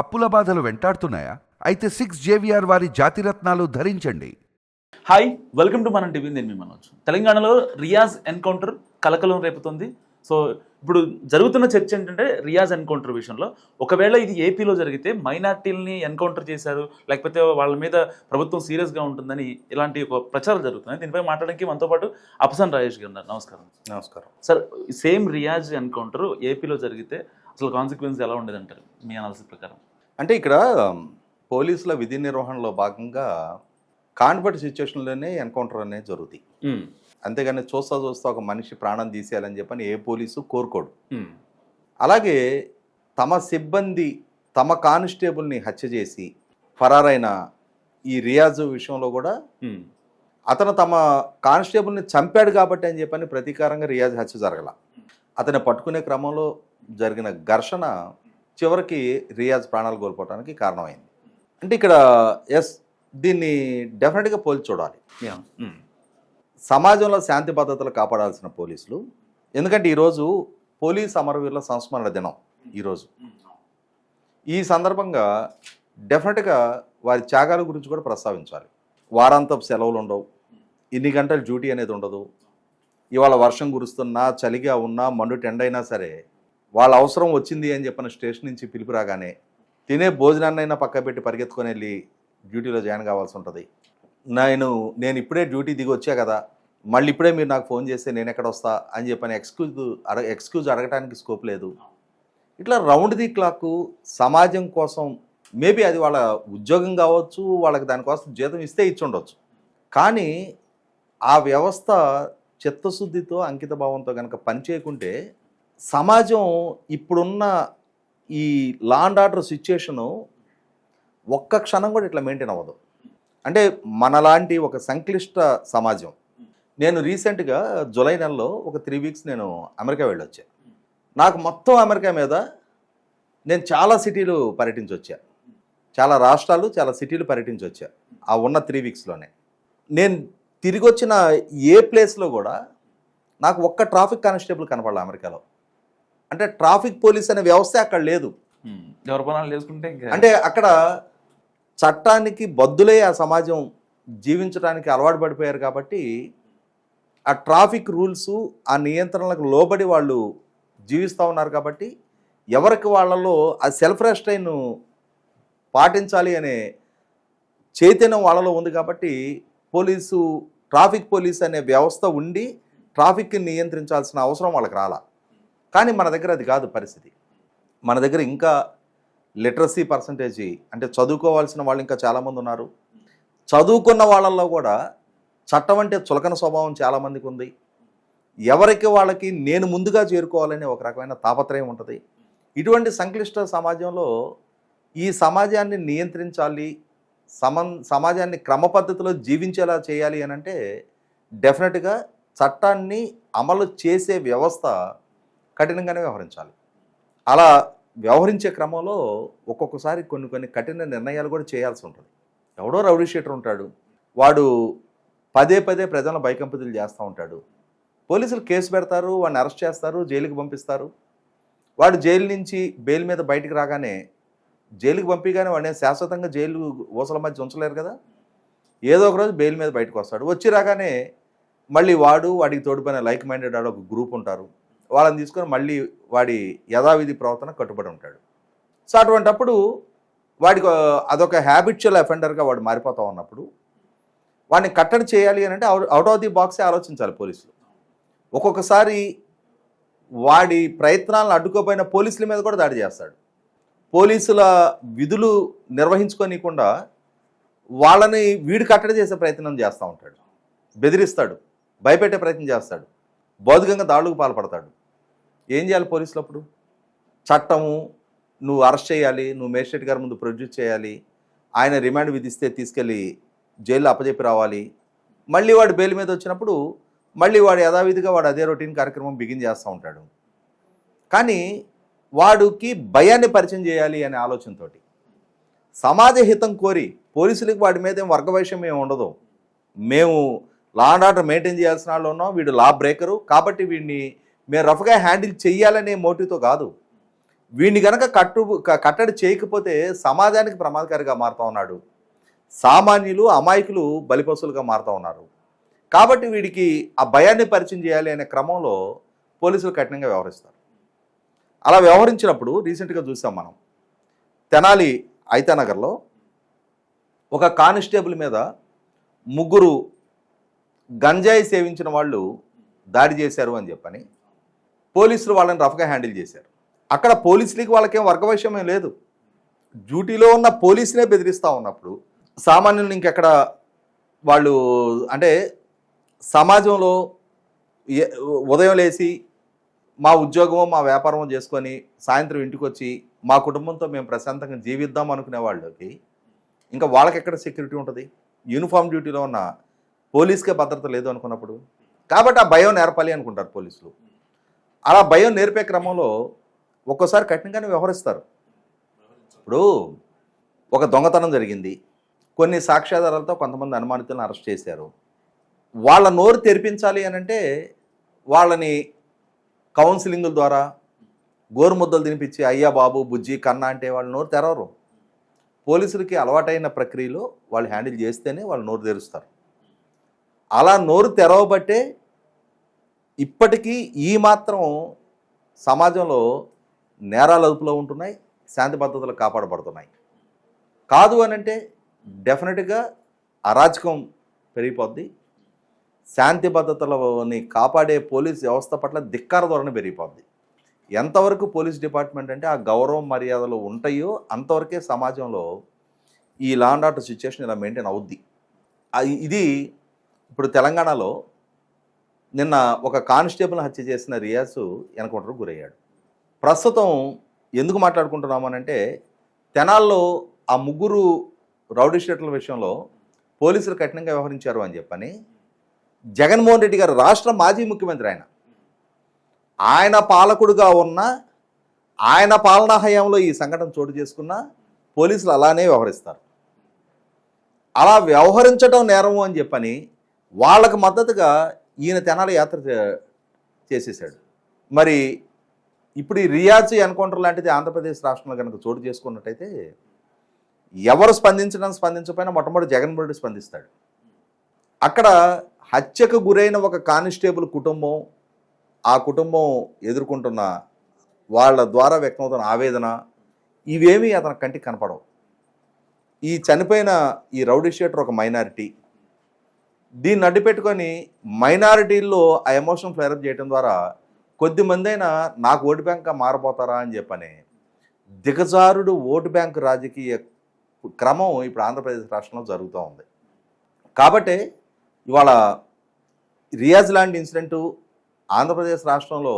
అప్పుల బాధలు వెంటాడుతున్నాయా? అయితే సిక్స్ జేవిఆర్ వారి జాతిరత్నాలు ధరించండి. Hi welcome to Manam TV నేను మీ మనోజ్. తెలంగాణలో రియాజ్ ఎన్కౌంటర్ కలకలం రేపుతుంది. సో ఇప్పుడు జరుగుతున్న చర్చ ఏంటంటే రియాజ్ ఎన్కౌంటర్ విషయంలో. ఒకవేళ ఇది ఏపీలో జరిగితే మైనార్టీలని ఎన్కౌంటర్ చేశారు లేకపోతే వాళ్ళ మీద ప్రభుత్వం సీరియస్గా ఉంటుందని ఇలాంటి ఒక ప్రచారం జరుగుతుంది దీనిపై మాట్లాడడానికి మనతో పాటు అప్సన్ రాజేష్ గారు ఉన్నారు. నమస్కారం. నమస్కారం. సార్ సేమ్ రియాజ్ ఎన్కౌంటర్ ఏపీలో జరిగితే అసలు కాన్సిక్వెన్స్ ఎలా ఉండేదంటారు? మీ అనాలిసిస్ ప్రకారం. అంటే ఇక్కడ పోలీసుల విధి నిర్వహణలో భాగంగా కాన్వర్ట్ సిచ్యువేషన్లోనే ఎన్కౌంటర్ అనేది జరుగుతాయి. ఉమ్, అంతేగాని చూస్తా చూస్తా ఒక మనిషి ప్రాణం తీసేయాలని చెప్పని ఏ పోలీసు కోరుకోడు. అలాగే తమ సిబ్బంది తమ కానిస్టేబుల్ని హత్య చేసి ఫరారైన ఈ రియాజ్ విషయంలో కూడా అతను తమ కానిస్టేబుల్ని చంపాడు కాబట్టి అని చెప్పని ప్రతీకారంగా రియాజ్ హత్య జరగల. అతన్ని పట్టుకునే క్రమంలో జరిగిన ఘర్షణ చివరికి రియాజ్ ప్రాణాలు కోల్పోవడానికి కారణమైంది. అంటే ఇక్కడ ఎస్ దీన్ని డెఫినెట్గా పోల్చి చూడాలి. సమాజంలో శాంతి భద్రతలు కాపాడాల్సిన పోలీసులు ఎందుకంటే ఈరోజు పోలీస్ అమరవీరుల సంస్మరణ దినం ఈరోజు. ఈ సందర్భంగా డెఫినెట్గా వారి త్యాగాల గురించి కూడా ప్రస్తావించాలి. వారాంతపు సెలవులు ఉండవు. ఇన్ని గంటల డ్యూటీ అనేది ఉండదు. ఇవాళ వర్షం కురుస్తున్నా చలిగా ఉన్నా మండు టెండ్ సరే వాళ్ళ అవసరం వచ్చింది అని చెప్పిన స్టేషన్ నుంచి పిలుపు రాగానే తినే భోజనాన్నైనా పక్క పెట్టి పరిగెత్తుకొని వెళ్ళి డ్యూటీలో జాయిన్ కావాల్సి ఉంటుంది. నేను నేను ఇప్పుడే డ్యూటీ దిగి వచ్చా కదా మళ్ళీ ఇప్పుడే మీరు నాకు ఫోన్ చేస్తే నేను ఎక్కడ వస్తా అని చెప్పని ఎక్స్క్యూజ్ అడగ ఎక్స్క్యూజ్ అడగటానికి స్కోప్ లేదు. ఇట్లా రౌండ్ ది క్లాక్ సమాజం కోసం మేబీ అది వాళ్ళ ఉద్యోగం కావచ్చు వాళ్ళకి దానికోసం జీతం ఇస్తే ఇచ్చిండవచ్చు కానీ ఆ వ్యవస్థ చిత్తశుద్ధితో అంకిత భావంతో కనుక పనిచేయకుంటే సమాజం ఇప్పుడున్న ఈ లా అండ్ ఆర్డర్ సిచ్యుయేషను ఒక్క క్షణం కూడా ఇట్లా మెయింటైన్ అవ్వదు. అంటే మనలాంటి ఒక సంక్లిష్ట సమాజం. నేను రీసెంట్గా జూలై నెలలో ఒక త్రీ వీక్స్ నేను అమెరికా వెళ్ళొచ్చా. నాకు మొత్తం అమెరికా మీద నేను చాలా సిటీలు పర్యటించి వచ్చా చాలా రాష్ట్రాలు చాలా సిటీలు పర్యటించి వచ్చా ఆ ఉన్న త్రీ వీక్స్లోనే నేను తిరిగి వచ్చిన ఏ ప్లేస్లో కూడా నాకు ఒక్క ట్రాఫిక్ కానిస్టేబుల్ కనపడాలి అమెరికాలో. అంటే ట్రాఫిక్ పోలీస్ అనే వ్యవస్థ అక్కడ లేదు ఉమ్. ఎవరి పనాలు చేసుకుంటే అంటే అక్కడ చట్టానికి బద్దులై ఆ సమాజం జీవించడానికి అలవాటు పడిపోయారు కాబట్టి ఆ ట్రాఫిక్ రూల్స్ ఆ నియంత్రణలకు లోబడి వాళ్ళు జీవిస్తూ ఉన్నారు కాబట్టి ఎవరికి వాళ్ళలో ఆ సెల్ఫ్ రెస్ట్రైన్ పాటించాలి అనే చైతన్యం వాళ్ళలో ఉంది కాబట్టి పోలీసు ట్రాఫిక్ పోలీస్ అనే వ్యవస్థ ఉండి ట్రాఫిక్ని నియంత్రించాల్సిన అవసరం వాళ్ళకి రాలా కానీ మన దగ్గర అది కాదు పరిస్థితి. మన దగ్గర ఇంకా లిటరసీ పర్సంటేజీ అంటే చదువుకోవాల్సిన వాళ్ళు ఇంకా చాలామంది ఉన్నారు. చదువుకున్న వాళ్ళల్లో కూడా చట్టం అంటే చులకన స్వభావం చాలామందికి ఉంది. ఎవరికి వాళ్ళకి నేను ముందుగా చేరుకోవాలనే ఒక రకమైన తాపత్రయం ఉంటుంది. ఇటువంటి సంక్లిష్ట సమాజంలో ఈ సమాజాన్ని నియంత్రించాలి సమన్ సమాజాన్ని క్రమ పద్ధతిలో జీవించేలా చేయాలి అని అంటే డెఫినెట్గా చట్టాన్ని అమలు చేసే వ్యవస్థ కఠినంగానే వ్యవహరించాలి. అలా వ్యవహరించే క్రమంలో ఒక్కొక్కసారి కొన్ని కొన్ని కఠిన నిర్ణయాలు కూడా చేయాల్సి ఉంటుంది. ఎవడో రౌడీ షీటర్ ఉంటాడు. వాడు పదే పదే ప్రజలను బైకంపితులు చేస్తూ ఉంటాడు. పోలీసులు కేసు పెడతారు వాడిని అరెస్ట్ చేస్తారు జైలుకి పంపిస్తారు. వాడు జైలు నుంచి బెయిల్ మీద బయటికి రాగానే జైలుకి పంపిగానే వాడిని శాశ్వతంగా జైలు ఊసల మధ్య ఉంచలేరు కదా? ఏదో ఒక రోజు బెయిల్ మీద బయటకు వస్తాడు. వచ్చి రాగానే మళ్ళీ వాడు వాడికి తోడుపైన లైక్ మైండెడ్ వాడు ఒక గ్రూప్ ఉంటారు. వాళ్ళని తీసుకొని మళ్ళీ వాడి యథావిధి ప్రవర్తన కట్టుబడి ఉంటాడు. సో అటువంటప్పుడు వాడికి అదొక హ్యాబిచువల్ అఫెండర్గా వాడు మారిపోతా ఉన్నప్పుడు వాడిని కట్టడి చేయాలి అని అంటే అవుట్ ఆఫ్ ది బాక్సే ఆలోచించాలి పోలీసులు. ఒక్కొక్కసారి వాడి ప్రయత్నాలను అడ్డుకోపోయిన పోలీసుల మీద కూడా దాడి చేస్తాడు. పోలీసుల విధులు నిర్వహించుకోనికుండా వాళ్ళని వీడు కట్టడి చేసే ప్రయత్నం చేస్తూ ఉంటాడు. బెదిరిస్తాడు. భయపెట్టే ప్రయత్నం చేస్తాడు. భౌతికంగా దాడులకు పాల్పడతాడు. ఏం చేయాలి పోలీసులు అప్పుడు? చట్టము నువ్వు అరెస్ట్ చేయాలి నువ్వు మేజిస్ట్రేట్ గారి ముందు ప్రొడ్యూస్ చేయాలి ఆయన రిమాండ్ విధిస్తే తీసుకెళ్ళి జైల్లో అప్పజెప్పి రావాలి. మళ్ళీ వాడు బెయిల్ మీద వచ్చినప్పుడు మళ్ళీ వాడు యథావిధిగా వాడు అదే రొటీన్ కార్యక్రమం బిగిన్ చేస్తూ ఉంటాడు. కానీ వాడికి భయాన్ని పరిచయం చేయాలి అనే ఆలోచనతో సమాజ హితం కోరి పోలీసులకు వాడి మీద ఏం వర్గ ఏమి ఉండదు. మేము లా అండ్ ఆర్డర్ మెయింటైన్ చేయాల్సిన వాళ్ళు ఉన్నాం వీడు లా బ్రేకరు కాబట్టి వీడిని మేము రఫ్గా హ్యాండిల్ చేయాలనే మోటివ్తో కాదు. వీడిని గనక కట్టు కట్టడి చేయకపోతే సమాజానికి ప్రమాదకారిగా మారుతా ఉన్నాడు. సామాన్యులు అమాయకులు బలిపశులుగా మారుతా ఉన్నారు. కాబట్టి వీడికి ఆ భయాన్ని పరిచయం చేయాలి అనే క్రమంలో పోలీసులు కఠినంగా వ్యవహరిస్తారు. అలా వ్యవహరించినప్పుడు రీసెంట్గా చూసాం మనం. తెనాలి ఐతానగర్లో ఒక కానిస్టేబుల్ మీద ముగ్గురు గంజాయి సేవించిన వాళ్ళు దాడి చేశారు అని చెప్పని పోలీసులు వాళ్ళని రఫ్గా హ్యాండిల్ చేశారు. అక్కడ పోలీసులకి వాళ్ళకేం వర్గవైషమ్యం లేదు. డ్యూటీలో ఉన్న పోలీసునే బెదిరిస్తూ ఉన్నప్పుడు సామాన్యులను ఇంకెక్కడ వాళ్ళు అంటే సమాజంలో ఏ- ఉదయం లేచి మా ఉద్యోగమో మా వ్యాపారమో చేసుకొని సాయంత్రం ఇంటికి వచ్చి మా కుటుంబంతో మేము ప్రశాంతంగా జీవిద్దాం అనుకునే వాళ్ళకి ఇంకా వాళ్ళకి ఎక్కడ సెక్యూరిటీ ఉంటుంది? యూనిఫామ్ డ్యూటీలో ఉన్న పోలీస్కే భద్రత లేదు అనుకున్నప్పుడు. కాబట్టి ఆ భయం నేర్పాలి అనుకుంటారు పోలీసులు. అలా భయం నేర్పే క్రమంలో ఒక్కోసారి కఠినంగానే వ్యవహరిస్తారు. ఇప్పుడు ఒక దొంగతనం జరిగింది. కొన్ని సాక్ష్యాధారాలతో కొంతమంది అనుమానితులను అరెస్ట్ చేశారు. వాళ్ళ నోరు తెరిపించాలి అని అంటే వాళ్ళని కౌన్సిలింగుల ద్వారా గోరుముద్దలు తినిపించి అయ్యా బాబు బుజ్జి కన్నా అంటే వాళ్ళ నోరు తెరవరు. పోలీసులకి అలవాటైన ప్రక్రియలో వాళ్ళు హ్యాండిల్ చేస్తేనే వాళ్ళు నోరు తెరుస్తారు. అలా నోరు తెరవబట్టే ఇప్పటికీ ఈ మాత్రం సమాజంలో నేరాలు అదుపులో ఉంటున్నాయి శాంతి భద్రతలు కాపాడబడుతున్నాయి. కాదు అని అంటే డెఫినెట్గా అరాచకం పెరిగిపోద్ది. శాంతి భద్రతలని కాపాడే పోలీస్ వ్యవస్థ పట్ల ధిక్కార ధోరణి పెరిగిపోద్ది. ఎంతవరకు పోలీస్ డిపార్ట్మెంట్ అంటే ఆ గౌరవం మర్యాదలు ఉంటాయో అంతవరకే సమాజంలో ఈ లాండ్ ఆర్డర్ సిచ్యువేషన్ ఇలా మెయింటైన్ అవుద్ది. అది- ఇది ఇప్పుడు తెలంగాణలో నిన్న ఒక కానిస్టేబుల్ హత్య చేసిన రియాసు ఎన్కౌంటర్ గురయ్యాడు. ప్రస్తుతం ఎందుకు మాట్లాడుకుంటున్నామనంటే తెనాల్లో ఆ ముగ్గురు రౌడీ షీటర్ల విషయంలో పోలీసులు కఠినంగా వ్యవహరించారు అని చెప్పని జగన్మోహన్ రెడ్డి గారు రాష్ట్ర మాజీ ముఖ్యమంత్రి ఆయన. ఆయన పాలకుడుగా ఉన్న ఆయన పాలనా హయాంలో ఈ సంఘటన చోటు చేసుకున్న పోలీసులు అలానే వ్యవహరిస్తారు. అలా వ్యవహరించడం నేరము అని చెప్పని వాళ్ళకు మద్దతుగా ఈయన తెనాలి యాత్ర చేసేసాడు మరి ఇప్పుడు ఈ రియాజ్ ఎన్కౌంటర్ లాంటిది ఆంధ్రప్రదేశ్ రాష్ట్రంలో కనుక చోటు చేసుకున్నట్టయితే ఎవరు స్పందించడం స్పందించకపోయినా మొట్టమొదటి జగన్మోహన్ రెడ్డి స్పందిస్తాడు. అక్కడ హత్యకు గురైన ఒక కానిస్టేబుల్ కుటుంబం ఆ కుటుంబం ఎదుర్కొంటున్న వాళ్ళ ద్వారా వ్యక్తమవుతున్న ఆవేదన ఇవేమీ అతని కంటికి కనపడవు. ఈ చనిపోయిన ఈ రౌడీ షేటర్ ఒక మైనారిటీ దీన్ని అడ్డుపెట్టుకొని మైనారిటీల్లో ఆ ఎమోషన్ ఫ్లేరప్ చేయడం ద్వారా కొద్ది మంది అయినా నాకు ఓటు బ్యాంక్గా మారబోతారా అని చెప్పని దిగజారుడు ఓటు బ్యాంకు రాజకీయ క్రమం ఇప్పుడు ఆంధ్రప్రదేశ్ రాష్ట్రంలో జరుగుతూ ఉంది. కాబట్టి ఇవాళ రియాజ్ లాంటి ఇన్సిడెంటు ఆంధ్రప్రదేశ్ రాష్ట్రంలో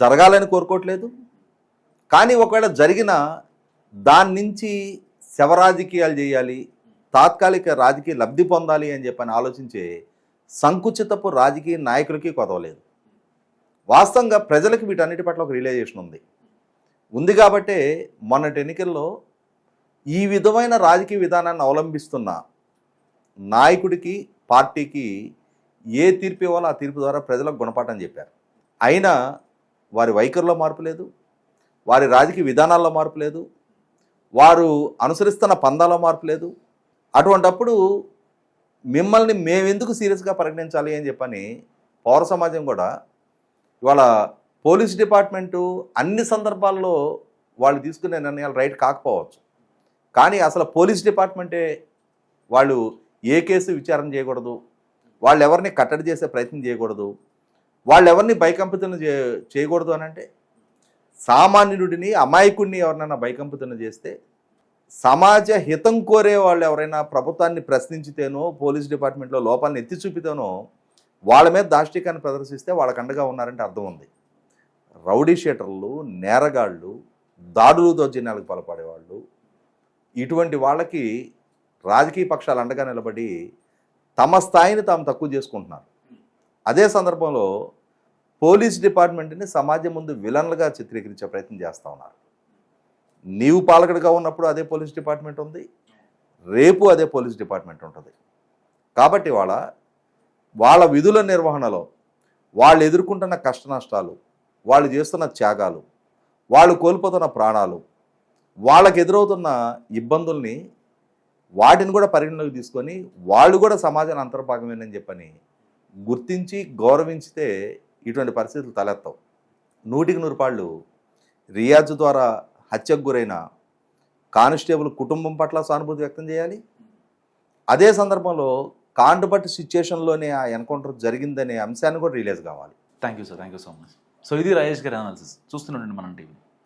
జరగాలని కోరుకోవట్లేదు. కానీ ఒకవేళ జరిగిన దాని నుంచి శవరాజకీయాలు చేయాలి తాత్కాలిక రాజకీయ లబ్ధి పొందాలి అని చెప్పని ఆలోచించే సంకుచితపు రాజకీయ నాయకులకి కొదవలేదు. వాస్తవంగా ప్రజలకు వీటన్నిటి పట్ల ఒక రియలైజేషన్ ఉంది. ఉంది కాబట్టే మొన్నటి ఎన్నికల్లో ఈ విధమైన రాజకీయ విధానాన్ని అవలంబిస్తున్న నాయకుడికి పార్టీకి ఏ తీర్పు ఇవ్వాలో ఆ తీర్పు ద్వారా ప్రజలకు గుణపాఠం చెప్పారు. అయినా వారి వైఖరిలో మార్పు లేదు వారి రాజకీయ విధానాల్లో మార్పు లేదు వారు అనుసరిస్తున్న పందాలో మార్పు లేదు అటువంటప్పుడు మిమ్మల్ని మేమెందుకు సీరియస్గా పరిగణించాలి అని చెప్పని పౌర సమాజం కూడా ఇవాళ పోలీస్ డిపార్ట్మెంటు అన్ని సందర్భాల్లో వాళ్ళు తీసుకునే నిర్ణయాలు రైట్ కాకపోవచ్చు. కానీ అసలు పోలీస్ డిపార్ట్మెంటే వాళ్ళు ఏ కేసు విచారణ చేయకూడదు. వాళ్ళు ఎవరిని కట్టడి చేసే ప్రయత్నం చేయకూడదు. వాళ్ళు ఎవరిని భయకంపితులను చే చేయకూడదు అని అంటే సామాన్యుడిని అమాయకుడిని ఎవరినైనా భయకంపితులను చేస్తే సమాజ హితం కోరే వాళ్ళు ఎవరైనా ప్రభుత్వాన్ని ప్రశ్నించితేనో పోలీస్ డిపార్ట్మెంట్లో లోపాలను ఎత్తి చూపితేనో వాళ్ళ మీద దాష్టికాన్ని ప్రదర్శిస్తే వాళ్ళకి అండగా ఉన్నారంటే అర్థం ఉంది. రౌడీ షీటర్లు నేరగాళ్ళు దాడులు దౌర్జన్యాలకు పాల్పడేవాళ్ళు ఇటువంటి వాళ్ళకి రాజకీయ పక్షాలు అండగా నిలబడి తమ స్థాయిని తాము తక్కువ చేసుకుంటున్నారు. అదే సందర్భంలో పోలీస్ డిపార్ట్మెంట్ని సమాజం ముందు విలన్లుగా చిత్రీకరించే ప్రయత్నం చేస్తూ ఉన్నారు. నీవు పాలకుడిగా ఉన్నప్పుడు అదే పోలీస్ డిపార్ట్మెంట్ ఉంది. రేపు అదే పోలీస్ డిపార్ట్మెంట్ ఉంటుంది. కాబట్టి వాళ్ళ వాళ్ళ విధుల నిర్వహణలో వాళ్ళు ఎదుర్కొంటున్న కష్ట నష్టాలు వాళ్ళు చేస్తున్న త్యాగాలు వాళ్ళు కోల్పోతున్న ప్రాణాలు వాళ్ళకి ఎదురవుతున్న ఇబ్బందుల్ని వాటిని కూడా పరిగణలోకి తీసుకొని వాళ్ళు కూడా సమాజాన్ని అంతర్భాగమేనని చెప్పని గుర్తించి గౌరవించితే ఇటువంటి పరిస్థితులు తలెత్తవు. నూటికి నూరుపాళ్ళు రియాజ్ ద్వారా హత్యకు గురైన కానిస్టేబుల్ కుటుంబం పట్ల సానుభూతి వ్యక్తం చేయాలి. అదే సందర్భంలో కాండబట్ సిచ్యుయేషన్లోనే ఆ ఎన్కౌంటర్ జరిగిందనే అంశాన్ని కూడా రిలీజ్ కావాలి. Thank you sir thank you so much. So ఇది రాజేష్ గారి అనాలిసిస్. చూస్తున్నాండి మనం టీవీ